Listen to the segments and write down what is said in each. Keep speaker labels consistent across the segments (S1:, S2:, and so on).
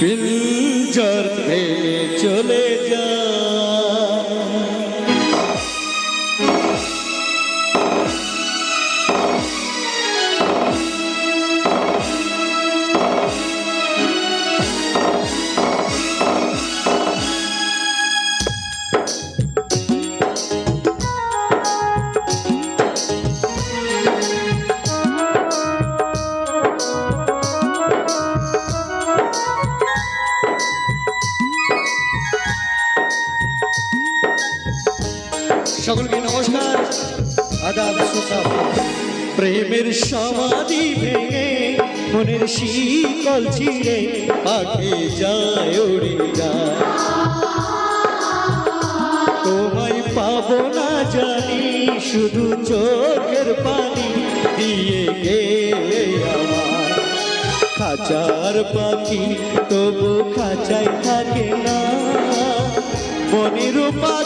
S1: पिंजर में चले जा। আদাব সুসাব প্রেমের সমাধি ভেঙে মনের শীতল ছিঁড়ে পাখি যায় উড়ে যায় তোমায় পাবো না জানি, শুধু চোখের পানি দিয়ে গেলে আমার। খাঁচার পাখি তবু খাঁচায় থাকে না। বনের পাখি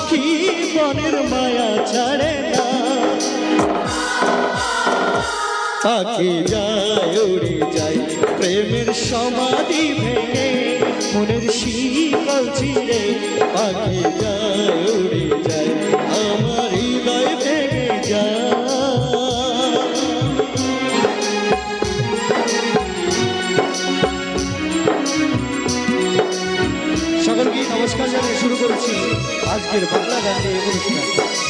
S1: পাখি যায় উড়ে যায়। প্রেমের সমাধি ভেঙে মনের শীতল ছিঁড়ে পাখি যায় উড়ে যায়, আমার হৃদয় ভেঙে যায়। সকলকে নমস্কার জানিয়ে শুরু করেছি আজকের বাংলা গানের অনুষ্ঠান।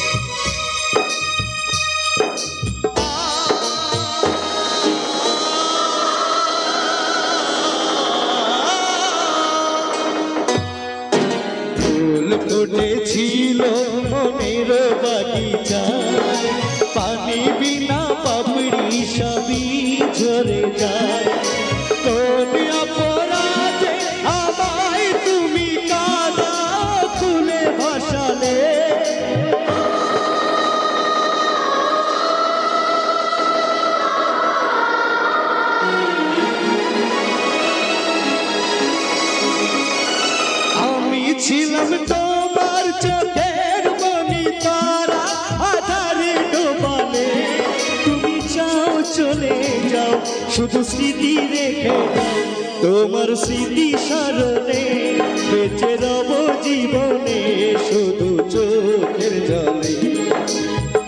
S1: বাগিচায় পানি যায়। তুমি ছিলাম তোমার শুধু স্মৃতি রেখে, তোমার স্মৃতি স্মরণে বেঁচে রব জীবনে, শুধু চোখের জলে।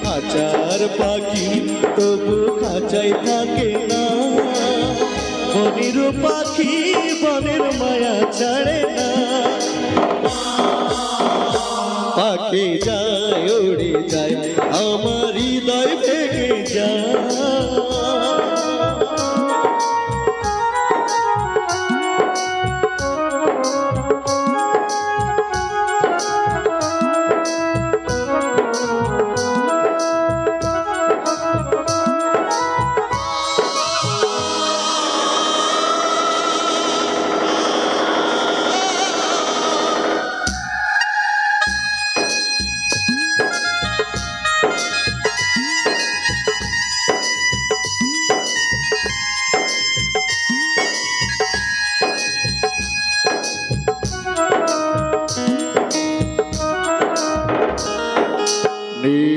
S1: খাঁচার পাখি তবু খাঁচাই থাকে না। বনের পাখি বনের মায়া ছাড়ে না। পাখি যায়, উড়ে যায়, আমার হৃদয় ভেঙে যায়।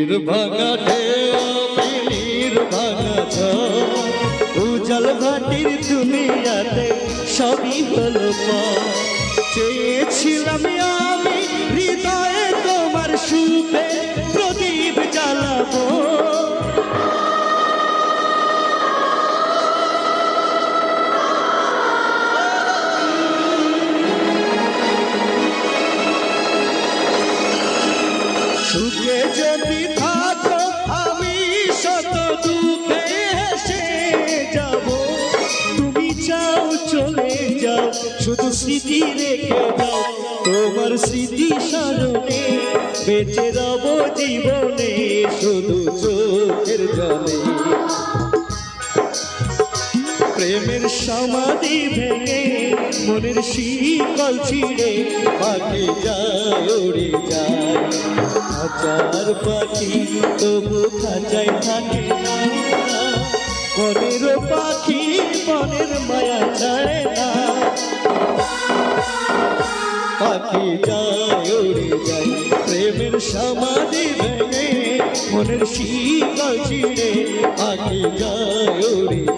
S1: নির্ভাঙা ঢেউ আমি নির্ভাঙা ঝড়। উজাল ভাটির দুনিয়াতে সবই হলো চেয়েছিলাম আমি সুখে যদি থাকো শত দুঃখে হেসে যাব। তুমি চাও চলে যাও, শুধু স্মৃতি রেখে দাও। তোমার স্মৃতি স্মরণে বেঁচে রব জীবনে, শুধু চোখের জলে। প্রেমের সমাধি ভেঙে, মনের শীতল ছিঁড়ে, পাখি যায় উড়ে যায়। পাখি তবু খাঁচায় থাকে না। বনের পাখি বনের মায়া ছাড়ে না। পাখি যায় যায়, প্রেমের সমাধি ভেঙে, মনের শীতল ছিঁড়ে, পাখি যায়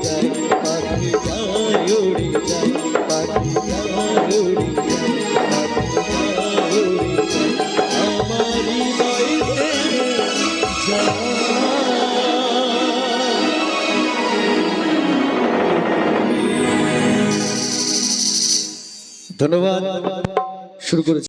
S1: যায়। ধন্যবাদ। শুরু করেছি।